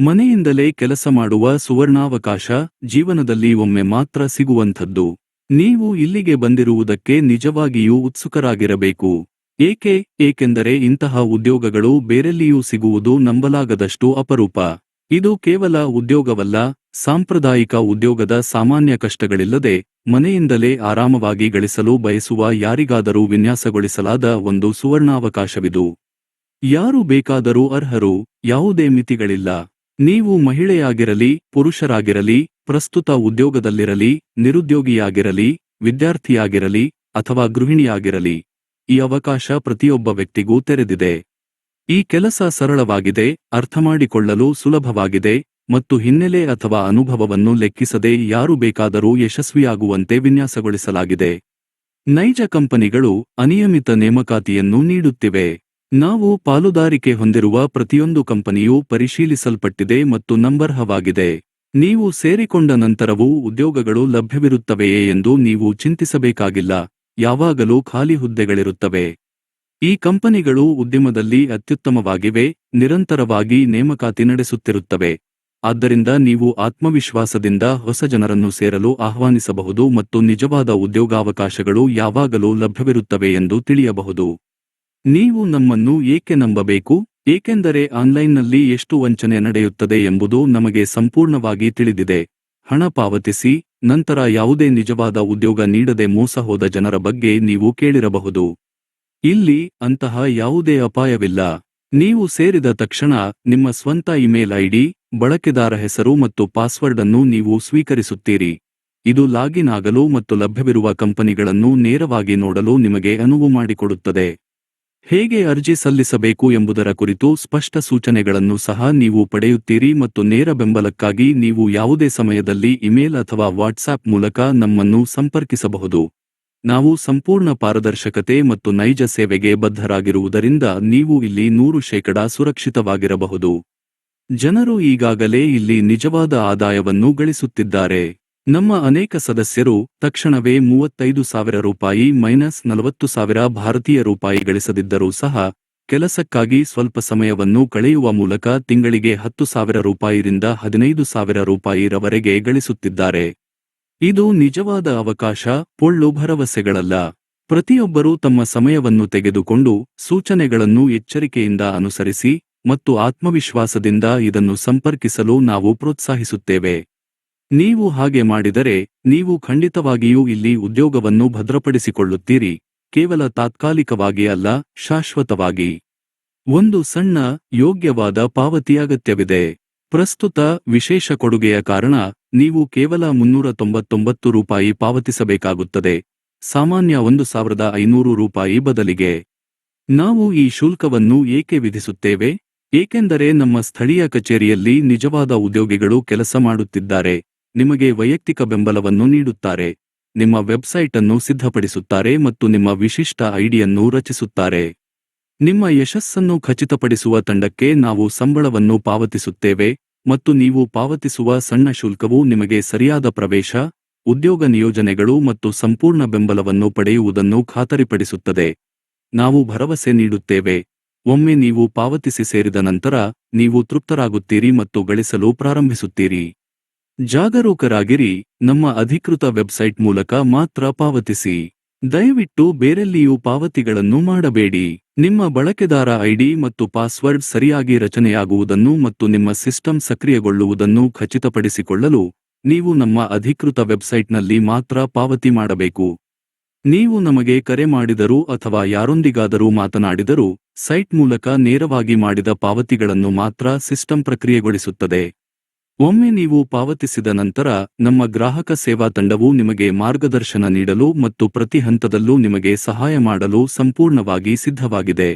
ಮನೆಯಿಂದಲೇ ಕೆಲಸ ಮಾಡುವ ಸುವರ್ಣಾವಕಾಶ ಜೀವನದಲ್ಲಿ ಒಮ್ಮೆ ಮಾತ್ರ ಸಿಗುವಂಥದ್ದು. ನೀವು ಇಲ್ಲಿಗೆ ಬಂದಿರುವುದಕ್ಕೆ ನಿಜವಾಗಿಯೂ ಉತ್ಸುಕರಾಗಿರಬೇಕು. ಏಕೆ? ಏಕೆಂದರೆ ಇಂತಹ ಉದ್ಯೋಗಗಳು ಬೇರೆಲ್ಲಿಯೂ ಸಿಗುವುದು ನಂಬಲಾಗದಷ್ಟು ಅಪರೂಪ. ಇದು ಕೇವಲ ಉದ್ಯೋಗವಲ್ಲ, ಸಾಂಪ್ರದಾಯಿಕ ಉದ್ಯೋಗದ ಸಾಮಾನ್ಯ ಕಷ್ಟಗಳಿಲ್ಲದೆ, ಮನೆಯಿಂದಲೇ ಆರಾಮವಾಗಿ ಗಳಿಸಲು ಬಯಸುವ ಯಾರಿಗಾದರೂ ವಿನ್ಯಾಸಗೊಳಿಸಲಾದ ಒಂದು ಸುವರ್ಣಾವಕಾಶವಿದು. ಯಾರು ಬೇಕಾದರೂ ಅರ್ಹರು, ಯಾವುದೇ ಮಿತಿಗಳಿಲ್ಲ. ನೀವು ಮಹಿಳೆಯಾಗಿರಲಿ, ಪುರುಷರಾಗಿರಲಿ, ಪ್ರಸ್ತುತ ಉದ್ಯೋಗದಲ್ಲಿರಲಿ, ನಿರುದ್ಯೋಗಿಯಾಗಿರಲಿ, ವಿದ್ಯಾರ್ಥಿಯಾಗಿರಲಿ ಅಥವಾ ಗೃಹಿಣಿಯಾಗಿರಲಿ, ಈ ಅವಕಾಶ ಪ್ರತಿಯೊಬ್ಬ ವ್ಯಕ್ತಿಗೂ ತೆರೆದಿದೆ. ಈ ಕೆಲಸ ಸರಳವಾಗಿದೆ, ಅರ್ಥಮಾಡಿಕೊಳ್ಳಲು ಸುಲಭವಾಗಿದೆ ಮತ್ತು ಹಿನ್ನೆಲೆ ಅಥವಾ ಅನುಭವವನ್ನು ಲೆಕ್ಕಿಸದೆ ಯಾರು ಬೇಕಾದರೂ ಯಶಸ್ವಿಯಾಗುವಂತೆ ವಿನ್ಯಾಸಗೊಳಿಸಲಾಗಿದೆ. ನೈಜ ಕಂಪನಿಗಳು ಅನಿಯಮಿತ ನೇಮಕಾತಿಯನ್ನು ನೀಡುತ್ತಿವೆ. ನಾವು ಪಾಲುದಾರಿಕೆ ಹೊಂದಿರುವ ಪ್ರತಿಯೊಂದು ಕಂಪನಿಯೂ ಪರಿಶೀಲಿಸಲ್ಪಟ್ಟಿದೆ ಮತ್ತು ನಂಬರ್ಹವಾಗಿದೆ. ನೀವು ಸೇರಿಕೊಂಡ ನಂತರವೂ ಉದ್ಯೋಗಗಳು ಲಭ್ಯವಿರುತ್ತವೆಯೇ ಎಂದು ನೀವು ಚಿಂತಿಸಬೇಕಾಗಿಲ್ಲ. ಯಾವಾಗಲೂ ಖಾಲಿ ಹುದ್ದೆಗಳಿರುತ್ತವೆ. ಈ ಕಂಪನಿಗಳು ಉದ್ಯಮದಲ್ಲಿ ಅತ್ಯುತ್ತಮವಾಗಿವೆ, ನಿರಂತರವಾಗಿ ನೇಮಕಾತಿ ನಡೆಸುತ್ತಿರುತ್ತವೆ. ಆದ್ದರಿಂದ ನೀವು ಆತ್ಮವಿಶ್ವಾಸದಿಂದ ಹೊಸ ಜನರನ್ನು ಸೇರಲು ಆಹ್ವಾನಿಸಬಹುದು ಮತ್ತು ನಿಜವಾದ ಉದ್ಯೋಗಾವಕಾಶಗಳು ಯಾವಾಗಲೂ ಲಭ್ಯವಿರುತ್ತವೆ ಎಂದು ತಿಳಿಯಬಹುದು. ನೀವು ನಮ್ಮನ್ನು ಏಕೆ ನಂಬಬೇಕು? ಏಕೆಂದರೆ ಆನ್ಲೈನ್ನಲ್ಲಿ ಎಷ್ಟು ವಂಚನೆ ನಡೆಯುತ್ತದೆ ಎಂಬುದು ನಮಗೆ ಸಂಪೂರ್ಣವಾಗಿ ತಿಳಿದಿದೆ. ಹಣ ಪಾವತಿಸಿ, ನಂತರ ಯಾವುದೇ ನಿಜವಾದ ಉದ್ಯೋಗ ನೀಡದೆ ಮೋಸ ಹೋದ ಜನರ ಬಗ್ಗೆ ನೀವು ಕೇಳಿರಬಹುದು. ಇಲ್ಲಿ ಅಂತಹ ಯಾವುದೇ ಅಪಾಯವಿಲ್ಲ. ನೀವು ಸೇರಿದ ತಕ್ಷಣ ನಿಮ್ಮ ಸ್ವಂತ ಇಮೇಲ್ ಐಡಿ, ಬಳಕೆದಾರ ಹೆಸರು ಮತ್ತು ಪಾಸ್ವರ್ಡ್ ಅನ್ನು ನೀವು ಸ್ವೀಕರಿಸುತ್ತೀರಿ. ಇದು ಲಾಗಿನ್ ಆಗಲು ಮತ್ತು ಲಭ್ಯವಿರುವ ಕಂಪನಿಗಳನ್ನು ನೇರವಾಗಿ ನೋಡಲು ನಿಮಗೆ ಅನುವು ಮಾಡಿಕೊಡುತ್ತದೆ. ಹೇಗೆ ಅರ್ಜಿ ಸಲ್ಲಿಸಬೇಕು ಎಂಬುದರ ಕುರಿತು ಸ್ಪಷ್ಟ ಸೂಚನೆಗಳನ್ನು ಸಹ ನೀವು ಪಡೆಯುತ್ತೀರಿ ಮತ್ತು ನೇರ ಬೆಂಬಲಕ್ಕಾಗಿ ನೀವು ಯಾವುದೇ ಸಮಯದಲ್ಲಿ ಇಮೇಲ್ ಅಥವಾ ವಾಟ್ಸಾಪ್ ಮೂಲಕ ನಮ್ಮನ್ನು ಸಂಪರ್ಕಿಸಬಹುದು. ನಾವು ಸಂಪೂರ್ಣ ಪಾರದರ್ಶಕತೆ ಮತ್ತು ನೈಜ ಸೇವೆಗೆ ಬದ್ಧರಾಗಿರುವುದರಿಂದ ನೀವು ಇಲ್ಲಿ ನೂರು ಶೇಕಡಾ ಸುರಕ್ಷಿತವಾಗಿರಬಹುದು. ಜನರು ಈಗಾಗಲೇ ಇಲ್ಲಿ ನಿಜವಾದ ಆದಾಯವನ್ನು ಗಳಿಸುತ್ತಿದ್ದಾರೆ. ನಮ್ಮ ಅನೇಕ ಸದಸ್ಯರು ತಕ್ಷಣವೇ ಮೂವತ್ತೈದು ಸಾವಿರ ರೂಪಾಯಿ ಮೈನಸ್ ನಲವತ್ತು ಸಾವಿರ ಭಾರತೀಯ ರೂಪಾಯಿ ಗಳಿಸದಿದ್ದರೂ ಸಹ ಕೆಲಸಕ್ಕಾಗಿ ಸ್ವಲ್ಪ ಸಮಯವನ್ನು ಕಳೆಯುವ ಮೂಲಕ ತಿಂಗಳಿಗೆ ಹತ್ತು ಸಾವಿರ ರೂಪಾಯಿಯಿಂದ ಹದಿನೈದು ಸಾವಿರ ರೂಪಾಯಿರವರೆಗೆ ಗಳಿಸುತ್ತಿದ್ದಾರೆ. ಇದು ನಿಜವಾದ ಅವಕಾಶ, ಪೊಳ್ಳು ಭರವಸೆಗಳಲ್ಲ. ಪ್ರತಿಯೊಬ್ಬರೂ ತಮ್ಮ ಸಮಯವನ್ನು ತೆಗೆದುಕೊಂಡು ಸೂಚನೆಗಳನ್ನು ಎಚ್ಚರಿಕೆಯಿಂದ ಅನುಸರಿಸಿ ಮತ್ತು ಆತ್ಮವಿಶ್ವಾಸದಿಂದ ಇದನ್ನು ಸಂಪರ್ಕಿಸಲು ನಾವು ಪ್ರೋತ್ಸಾಹಿಸುತ್ತೇವೆ. ನೀವು ಹಾಗೆ ಮಾಡಿದರೆ ನೀವು ಖಂಡಿತವಾಗಿಯೂ ಇಲ್ಲಿ ಉದ್ಯೋಗವನ್ನು ಭದ್ರಪಡಿಸಿಕೊಳ್ಳುತ್ತೀರಿ. ಕೇವಲ ತಾತ್ಕಾಲಿಕವಾಗಿ ಅಲ್ಲ, ಶಾಶ್ವತವಾಗಿ. ಒಂದು ಸಣ್ಣ, ಯೋಗ್ಯವಾದ ಪಾವತಿ ಅಗತ್ಯವಿದೆ. ಪ್ರಸ್ತುತ ವಿಶೇಷ ಕೊಡುಗೆಯ ಕಾರಣ ನೀವು ಕೇವಲ ಮುನ್ನೂರ ತೊಂಬತ್ತೊಂಬತ್ತು ರೂಪಾಯಿ ಪಾವತಿಸಬೇಕಾಗುತ್ತದೆ. ಸಾಮಾನ್ಯ ಒಂದು ಸಾವಿರದ ಐನೂರು ರೂಪಾಯಿ ಬದಲಿಗೆ. ನಾವು ಈ ಶುಲ್ಕವನ್ನು ಏಕೆ ವಿಧಿಸುತ್ತೇವೆ? ಏಕೆಂದರೆ ನಮ್ಮ ಸ್ಥಳೀಯ ಕಚೇರಿಯಲ್ಲಿ ನಿಜವಾದ ಉದ್ಯೋಗಿಗಳು ಕೆಲಸ ಮಾಡುತ್ತಿದ್ದಾರೆ. ನಿಮಗೆ ವೈಯಕ್ತಿಕ ಬೆಂಬಲವನ್ನು ನೀಡುತ್ತಾರೆ. ನಿಮ್ಮ ವೆಬ್ಸೈಟ್ ಅನ್ನು ಸಿದ್ಧಪಡಿಸುತ್ತಾರೆ ಮತ್ತು ನಿಮ್ಮ ವಿಶಿಷ್ಟ ಐಡಿಯನ್ನು ರಚಿಸುತ್ತಾರೆ. ನಿಮ್ಮ ಯಶಸ್ಸನ್ನು ಖಚಿತಪಡಿಸುವ ತಂಡಕ್ಕೆ ನಾವು ಸಂಬಳವನ್ನು ಪಾವತಿಸುತ್ತೇವೆ ಮತ್ತು ನೀವು ಪಾವತಿಸುವ ಸಣ್ಣ ಶುಲ್ಕವು ನಿಮಗೆ ಸರಿಯಾದ ಪ್ರವೇಶ, ಉದ್ಯೋಗ ನಿಯೋಜನೆಗಳು ಮತ್ತು ಸಂಪೂರ್ಣ ಬೆಂಬಲವನ್ನು ಪಡೆಯುವುದನ್ನು ಖಾತರಿಪಡಿಸುತ್ತದೆ. ನಾವು ಭರವಸೆ ನೀಡುತ್ತೇವೆ. ಒಮ್ಮೆ ನೀವು ಪಾವತಿಸಿ ಸೇರಿದ ನಂತರ ನೀವು ತೃಪ್ತರಾಗುತ್ತೀರಿ ಮತ್ತು ಗಳಿಸಲು ಪ್ರಾರಂಭಿಸುತ್ತೀರಿ. ಜಾಗರೂಕರಾಗಿರಿ, ನಮ್ಮ ಅಧಿಕೃತ ವೆಬ್ಸೈಟ್ ಮೂಲಕ ಮಾತ್ರ ಪಾವತಿಸಿ. ದಯವಿಟ್ಟು ಬೇರೆಲ್ಲಿಯೂ ಪಾವತಿಗಳನ್ನು ಮಾಡಬೇಡಿ. ನಿಮ್ಮ ಬಳಕೆದಾರ ಐಡಿ ಮತ್ತು ಪಾಸ್ವರ್ಡ್ ಸರಿಯಾಗಿ ರಚನೆಯಾಗುವುದನ್ನು ಮತ್ತು ನಿಮ್ಮ ಸಿಸ್ಟಮ್ ಸಕ್ರಿಯಗೊಳ್ಳುವುದನ್ನು ಖಚಿತಪಡಿಸಿಕೊಳ್ಳಲು, ನೀವು ನಮ್ಮ ಅಧಿಕೃತ ವೆಬ್ಸೈಟ್ನಲ್ಲಿ ಮಾತ್ರ ಪಾವತಿ ಮಾಡಬೇಕು. ನೀವು ನಮಗೆ ಕರೆ ಮಾಡಿದರೂ ಅಥವಾ ಯಾರೊಂದಿಗಾದರೂ ಮಾತನಾಡಿದರೂ, ಸೈಟ್ ಮೂಲಕ ನೇರವಾಗಿ ಮಾಡಿದ ಪಾವತಿಗಳನ್ನು ಮಾತ್ರ ಸಿಸ್ಟಮ್ ಪ್ರಕ್ರಿಯೆಗೊಳಿಸುತ್ತದೆ. ಒಮ್ಮೆ ನೀವು ಪಾವತಿಸಿದ ನಂತರ ನಮ್ಮ ಗ್ರಾಹಕ ಸೇವಾ ತಂಡವು ನಿಮಗೆ ಮಾರ್ಗದರ್ಶನ ನೀಡಲು ಮತ್ತು ಪ್ರತಿ ಹಂತದಲ್ಲೂ ನಿಮಗೆ ಸಹಾಯ ಮಾಡಲು ಸಂಪೂರ್ಣವಾಗಿ ಸಿದ್ಧವಾಗಿದೆ.